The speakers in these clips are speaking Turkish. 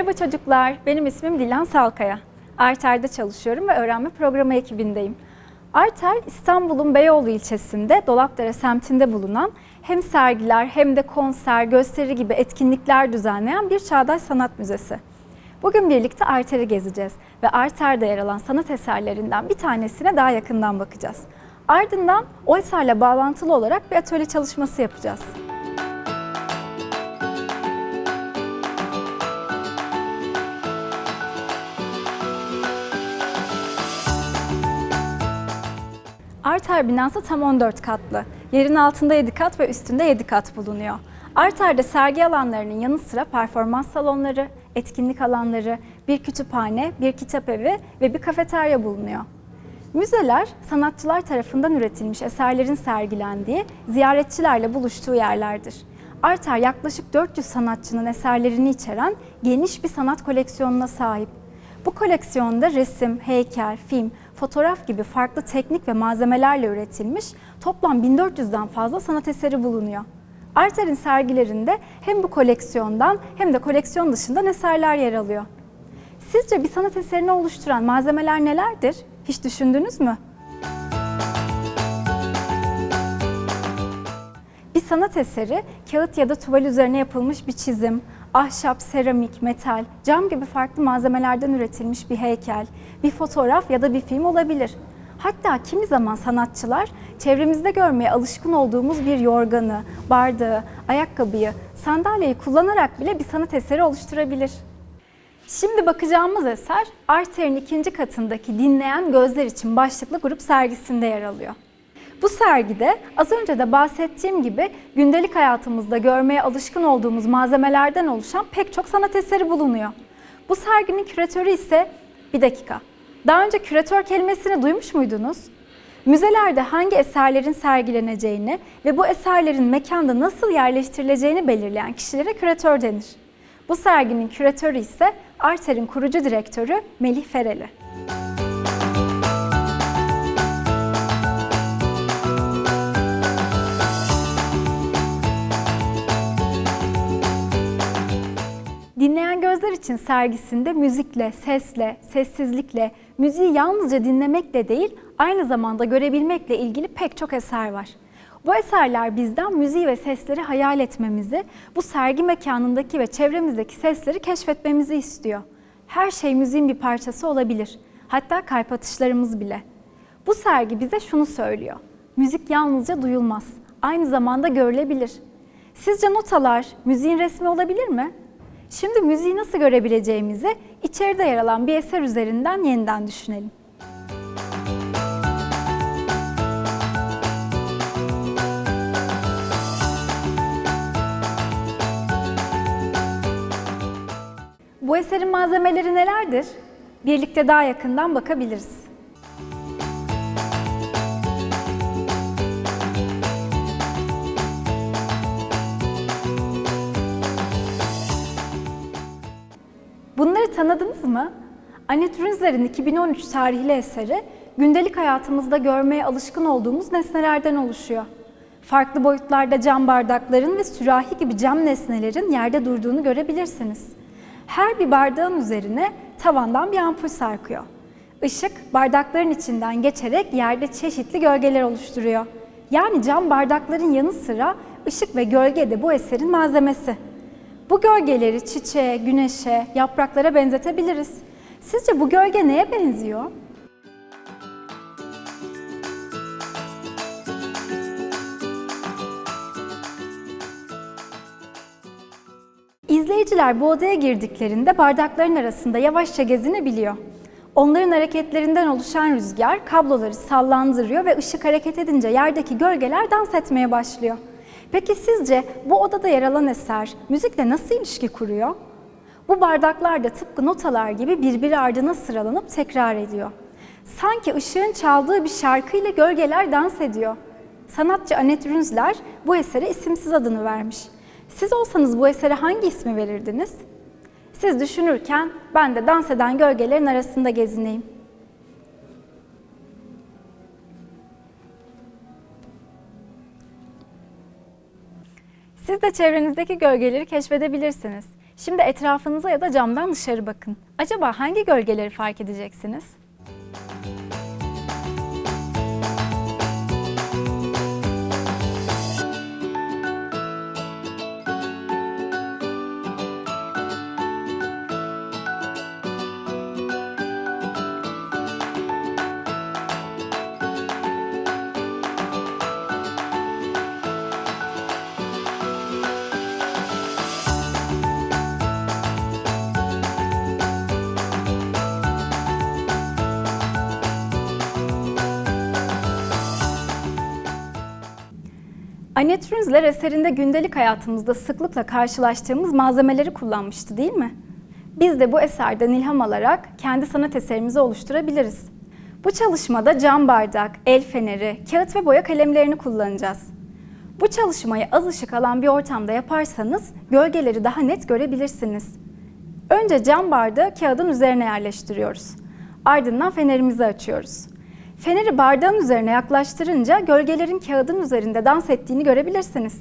Merhaba çocuklar, benim ismim Dilan Salkaya. Arter'de çalışıyorum ve öğrenme programı ekibindeyim. Arter, İstanbul'un Beyoğlu ilçesinde Dolapdere semtinde bulunan hem sergiler hem de konser, gösteri gibi etkinlikler düzenleyen bir çağdaş sanat müzesi. Bugün birlikte Arter'i gezeceğiz ve Arter'de yer alan sanat eserlerinden bir tanesine daha yakından bakacağız. Ardından o eserle bağlantılı olarak bir atölye çalışması yapacağız. Arter binası tam 14 katlı. Yerin altında 7 kat ve üstünde 7 kat bulunuyor. Arter'de sergi alanlarının yanı sıra performans salonları, etkinlik alanları, bir kütüphane, bir kitap evi ve bir kafeterya bulunuyor. Müzeler, sanatçılar tarafından üretilmiş eserlerin sergilendiği, ziyaretçilerle buluştuğu yerlerdir. Arter yaklaşık 400 sanatçının eserlerini içeren geniş bir sanat koleksiyonuna sahip. Bu koleksiyonda resim, heykel, film, fotoğraf gibi farklı teknik ve malzemelerle üretilmiş toplam 1400'den fazla sanat eseri bulunuyor. Arter'in sergilerinde hem bu koleksiyondan hem de koleksiyon dışından eserler yer alıyor. Sizce bir sanat eserini oluşturan malzemeler nelerdir? Hiç düşündünüz mü? Sanat eseri kağıt ya da tuval üzerine yapılmış bir çizim, ahşap, seramik, metal, cam gibi farklı malzemelerden üretilmiş bir heykel, bir fotoğraf ya da bir film olabilir. Hatta kimi zaman sanatçılar çevremizde görmeye alışkın olduğumuz bir yorganı, bardağı, ayakkabıyı, sandalyeyi kullanarak bile bir sanat eseri oluşturabilir. Şimdi bakacağımız eser Arter'in ikinci katındaki Dinleyen Gözler için başlıklı grup sergisinde yer alıyor. Bu sergide az önce de bahsettiğim gibi gündelik hayatımızda görmeye alışkın olduğumuz malzemelerden oluşan pek çok sanat eseri bulunuyor. Bu serginin küratörü ise bir dakika. Daha önce küratör kelimesini duymuş muydunuz? Müzelerde hangi eserlerin sergileneceğini ve bu eserlerin mekanda nasıl yerleştirileceğini belirleyen kişilere küratör denir. Bu serginin küratörü ise Arter'in kurucu direktörü Melih Fereli. İçin sergisinde müzikle, sesle, sessizlikle, müziği yalnızca dinlemekle değil, aynı zamanda görebilmekle ilgili pek çok eser var. Bu eserler bizden müziği ve sesleri hayal etmemizi, bu sergi mekanındaki ve çevremizdeki sesleri keşfetmemizi istiyor. Her şey müziğin bir parçası olabilir. Hatta kalp atışlarımız bile. Bu sergi bize şunu söylüyor. Müzik yalnızca duyulmaz, aynı zamanda görülebilir. Sizce notalar müziğin resmi olabilir mi? Şimdi müziği nasıl görebileceğimizi içeride yer alan bir eser üzerinden yeniden düşünelim. Bu eserin malzemeleri nelerdir? Birlikte daha yakından bakabiliriz. Tanıdınız mı? Annette Rünsler'in 2013 tarihli eseri gündelik hayatımızda görmeye alışkın olduğumuz nesnelerden oluşuyor. Farklı boyutlarda cam bardakların ve sürahi gibi cam nesnelerin yerde durduğunu görebilirsiniz. Her bir bardağın üzerine tavandan bir ampul sarkıyor. Işık bardakların içinden geçerek yerde çeşitli gölgeler oluşturuyor. Yani cam bardakların yanı sıra ışık ve gölge de bu eserin malzemesi. Bu gölgeleri çiçeğe, güneşe, yapraklara benzetebiliriz. Sizce bu gölge neye benziyor? İzleyiciler bu odaya girdiklerinde bardakların arasında yavaşça gezinebiliyor. Onların hareketlerinden oluşan rüzgar kabloları sallandırıyor ve ışık hareket edince yerdeki gölgeler dans etmeye başlıyor. Peki sizce bu odada yer alan eser müzikle nasıl ilişki kuruyor? Bu bardaklar da tıpkı notalar gibi birbiri ardına sıralanıp tekrar ediyor. Sanki ışığın çaldığı bir şarkıyla gölgeler dans ediyor. Sanatçı Annette Rünsler bu esere isimsiz adını vermiş. Siz olsanız bu esere hangi ismi verirdiniz? Siz düşünürken ben de dans eden gölgelerin arasında gezineyim. Siz de çevrenizdeki gölgeleri keşfedebilirsiniz. Şimdi etrafınıza ya da camdan dışarı bakın. Acaba hangi gölgeleri fark edeceksiniz? Annette Rünsler eserinde gündelik hayatımızda sıklıkla karşılaştığımız malzemeleri kullanmıştı değil mi? Biz de bu eserden ilham alarak kendi sanat eserimizi oluşturabiliriz. Bu çalışmada cam bardak, el feneri, kağıt ve boya kalemlerini kullanacağız. Bu çalışmayı az ışık alan bir ortamda yaparsanız gölgeleri daha net görebilirsiniz. Önce cam bardağı kağıdın üzerine yerleştiriyoruz. Ardından fenerimizi açıyoruz. Feneri bardağın üzerine yaklaştırınca gölgelerin kağıdın üzerinde dans ettiğini görebilirsiniz.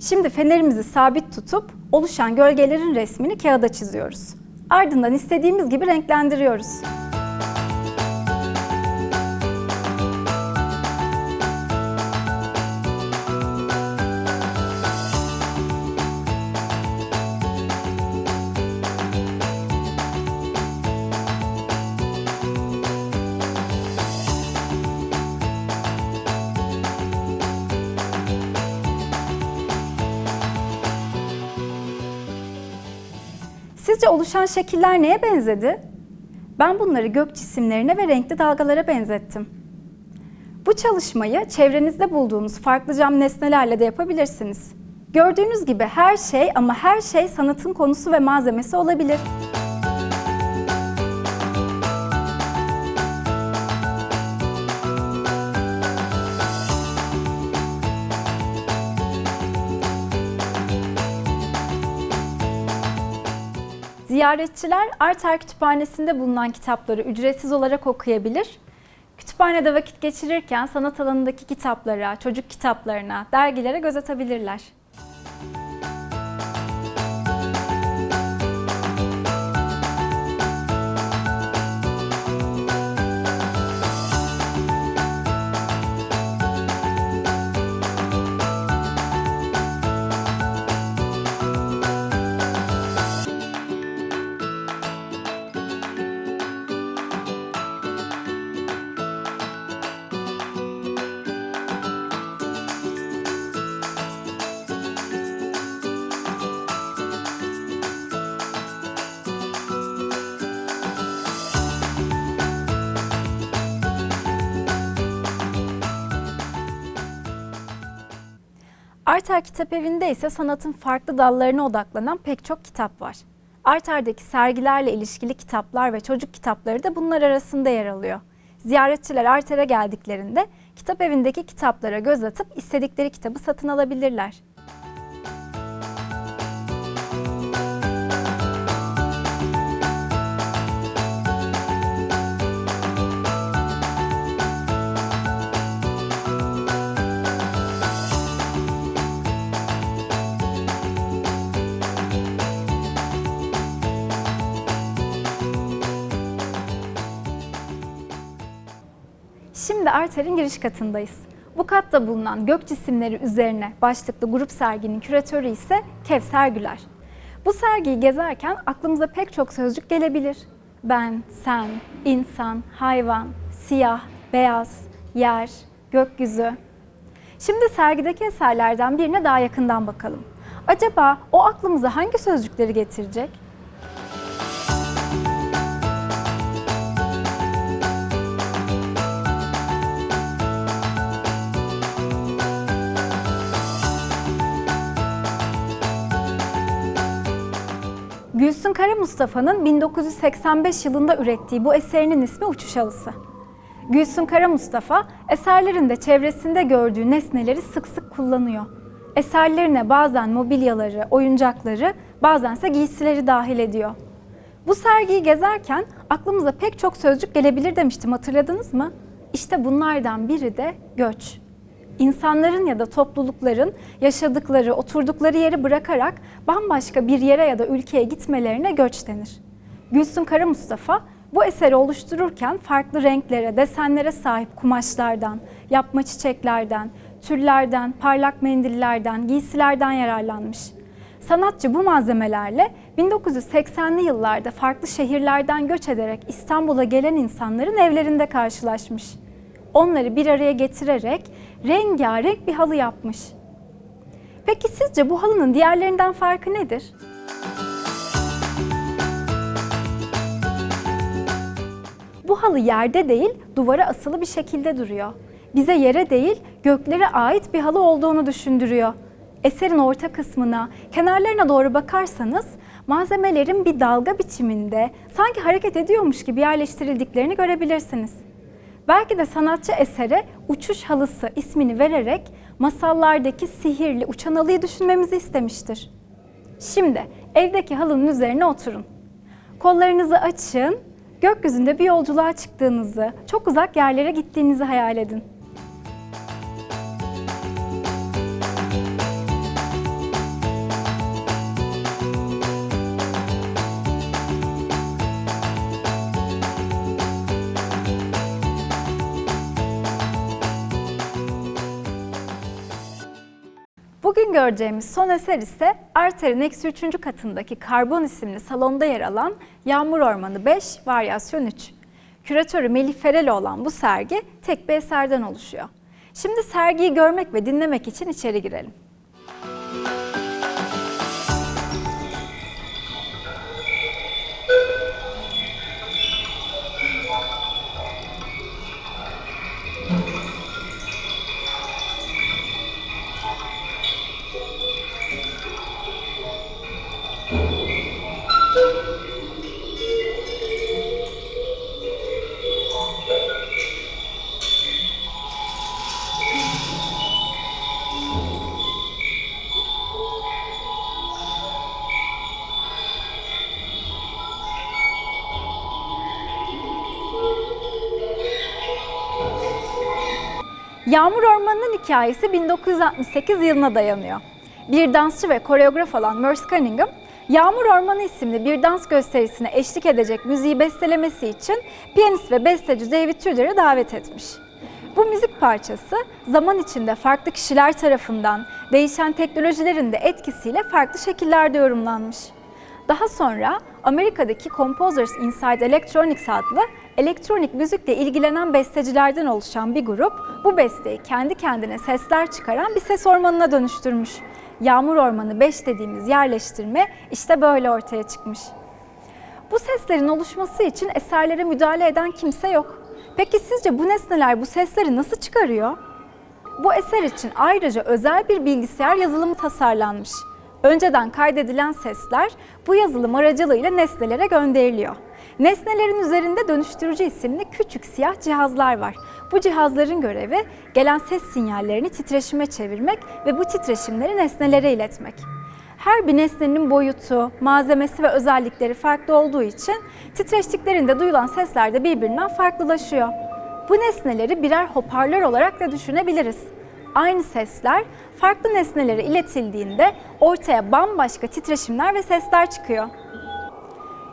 Şimdi fenerimizi sabit tutup oluşan gölgelerin resmini kağıda çiziyoruz. Ardından istediğimiz gibi renklendiriyoruz. Sizce oluşan şekiller neye benzedi? Ben bunları gök cisimlerine ve renkli dalgalara benzettim. Bu çalışmayı çevrenizde bulduğunuz farklı cam nesnelerle de yapabilirsiniz. Gördüğünüz gibi her şey ama her şey sanatın konusu ve malzemesi olabilir. Ziyaretçiler Arter Kütüphanesi'nde bulunan kitapları ücretsiz olarak okuyabilir. Kütüphanede vakit geçirirken sanat alanındaki kitaplara, çocuk kitaplarına, dergilere göz atabilirler. Arter Kitap Evi'nde ise sanatın farklı dallarına odaklanan pek çok kitap var. Arter'deki sergilerle ilişkili kitaplar ve çocuk kitapları da bunlar arasında yer alıyor. Ziyaretçiler Arter'e geldiklerinde kitap evindeki kitaplara göz atıp istedikleri kitabı satın alabilirler. Şimdi Arter'in giriş katındayız. Bu katta bulunan gök cisimleri üzerine başlıklı grup serginin küratörü ise Kevser Güler. Bu sergiyi gezerken aklımıza pek çok sözcük gelebilir. Ben, sen, insan, hayvan, siyah, beyaz, yer, gökyüzü. Şimdi sergideki eserlerden birine daha yakından bakalım. Acaba o aklımıza hangi sözcükleri getirecek? Kara Mustafa'nın 1985 yılında ürettiği bu eserinin ismi Uçuş Halısı. Gülsün Kara Mustafa eserlerinde çevresinde gördüğü nesneleri sık sık kullanıyor. Eserlerine bazen mobilyaları, oyuncakları, bazense giysileri dahil ediyor. Bu sergiyi gezerken aklımıza pek çok sözcük gelebilir demiştim hatırladınız mı? İşte bunlardan biri de göç. İnsanların ya da toplulukların yaşadıkları, oturdukları yeri bırakarak bambaşka bir yere ya da ülkeye gitmelerine göç denir. Gülsüm Kara Mustafa bu eseri oluştururken farklı renklere, desenlere sahip kumaşlardan, yapma çiçeklerden, tüllerden, parlak mendillerden, giysilerden yararlanmış. Sanatçı bu malzemelerle 1980'li yıllarda farklı şehirlerden göç ederek İstanbul'a gelen insanların evlerinde karşılaşmış. Onları bir araya getirerek rengarenk bir halı yapmış. Peki sizce bu halının diğerlerinden farkı nedir? Bu halı yerde değil, duvara asılı bir şekilde duruyor. Bize yere değil, göklere ait bir halı olduğunu düşündürüyor. Eserin orta kısmına, kenarlarına doğru bakarsanız malzemelerin bir dalga biçiminde sanki hareket ediyormuş gibi yerleştirildiklerini görebilirsiniz. Belki de sanatçı esere uçuş halısı ismini vererek masallardaki sihirli uçan halıyı düşünmemizi istemiştir. Şimdi evdeki halının üzerine oturun. Kollarınızı açın, gökyüzünde bir yolculuğa çıktığınızı, çok uzak yerlere gittiğinizi hayal edin. Göreceğimiz son eser ise Arter'in eksi 3. katındaki Karbon isimli salonda yer alan Yağmur Ormanı 5, Varyasyon 3. Küratörü Melih Fereli olan bu sergi tek bir eserden oluşuyor. Şimdi sergiyi görmek ve dinlemek için içeri girelim. Hikayesi 1968 yılına dayanıyor. Bir dansçı ve koreograf olan Merce Cunningham, Yağmur Ormanı isimli bir dans gösterisine eşlik edecek müziği bestelemesi için piyanist ve besteci David Tudor'ı davet etmiş. Bu müzik parçası zaman içinde farklı kişiler tarafından değişen teknolojilerin de etkisiyle farklı şekillerde yorumlanmış. Daha sonra Amerika'daki Composers Inside Electronics adlı elektronik müzikle ilgilenen bestecilerden oluşan bir grup bu besteyi kendi kendine sesler çıkaran bir ses ormanına dönüştürmüş. Yağmur Ormanı 5 dediğimiz yerleştirme işte böyle ortaya çıkmış. Bu seslerin oluşması için eserlere müdahale eden kimse yok. Peki sizce bu nesneler bu sesleri nasıl çıkarıyor? Bu eser için ayrıca özel bir bilgisayar yazılımı tasarlanmış. Önceden kaydedilen sesler bu yazılım aracılığıyla nesnelere gönderiliyor. Nesnelerin üzerinde dönüştürücü isimli küçük siyah cihazlar var. Bu cihazların görevi gelen ses sinyallerini titreşime çevirmek ve bu titreşimleri nesnelere iletmek. Her bir nesnenin boyutu, malzemesi ve özellikleri farklı olduğu için titreştiklerinde duyulan sesler de birbirinden farklılaşıyor. Bu nesneleri birer hoparlör olarak da düşünebiliriz. Aynı sesler farklı nesnelere iletildiğinde ortaya bambaşka titreşimler ve sesler çıkıyor.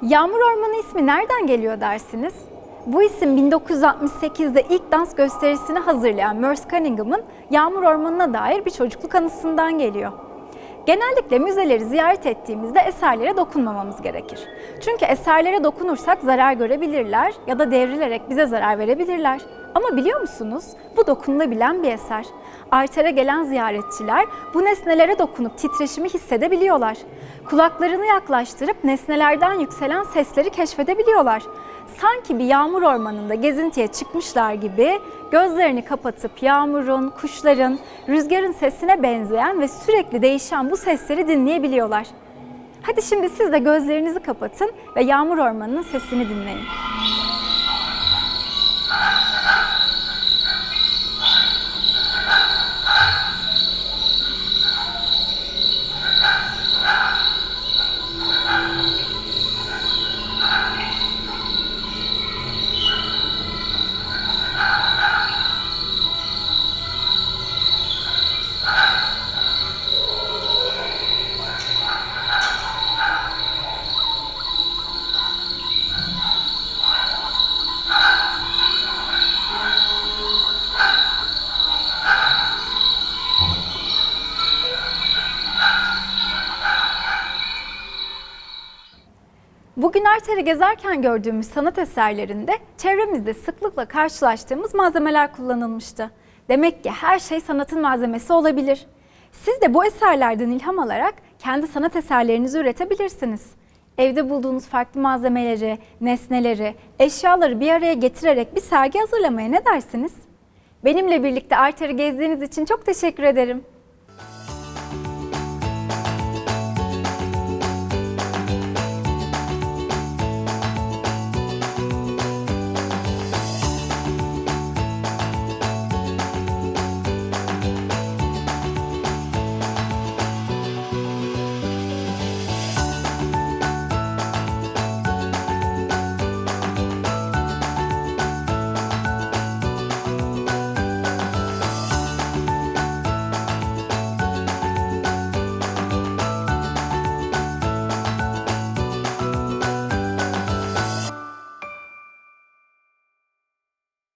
Yağmur Ormanı ismi nereden geliyor dersiniz? Bu isim 1968'de ilk dans gösterisini hazırlayan Merce Cunningham'ın Yağmur Ormanı'na dair bir çocukluk anısından geliyor. Genellikle müzeleri ziyaret ettiğimizde eserlere dokunmamamız gerekir. Çünkü eserlere dokunursak zarar görebilirler ya da devrilerek bize zarar verebilirler. Ama biliyor musunuz? Bu dokunulabilen bir eser. Arter'e gelen ziyaretçiler bu nesnelere dokunup titreşimi hissedebiliyorlar. Kulaklarını yaklaştırıp nesnelerden yükselen sesleri keşfedebiliyorlar. Sanki bir yağmur ormanında gezintiye çıkmışlar gibi gözlerini kapatıp yağmurun, kuşların, rüzgarın sesine benzeyen ve sürekli değişen bu sesleri dinleyebiliyorlar. Hadi şimdi siz de gözlerinizi kapatın ve yağmur ormanının sesini dinleyin. Bugün Arter'i gezerken gördüğümüz sanat eserlerinde çevremizde sıklıkla karşılaştığımız malzemeler kullanılmıştı. Demek ki her şey sanatın malzemesi olabilir. Siz de bu eserlerden ilham alarak kendi sanat eserlerinizi üretebilirsiniz. Evde bulduğunuz farklı malzemeleri, nesneleri, eşyaları bir araya getirerek bir sergi hazırlamaya ne dersiniz? Benimle birlikte Arter'i gezdiğiniz için çok teşekkür ederim.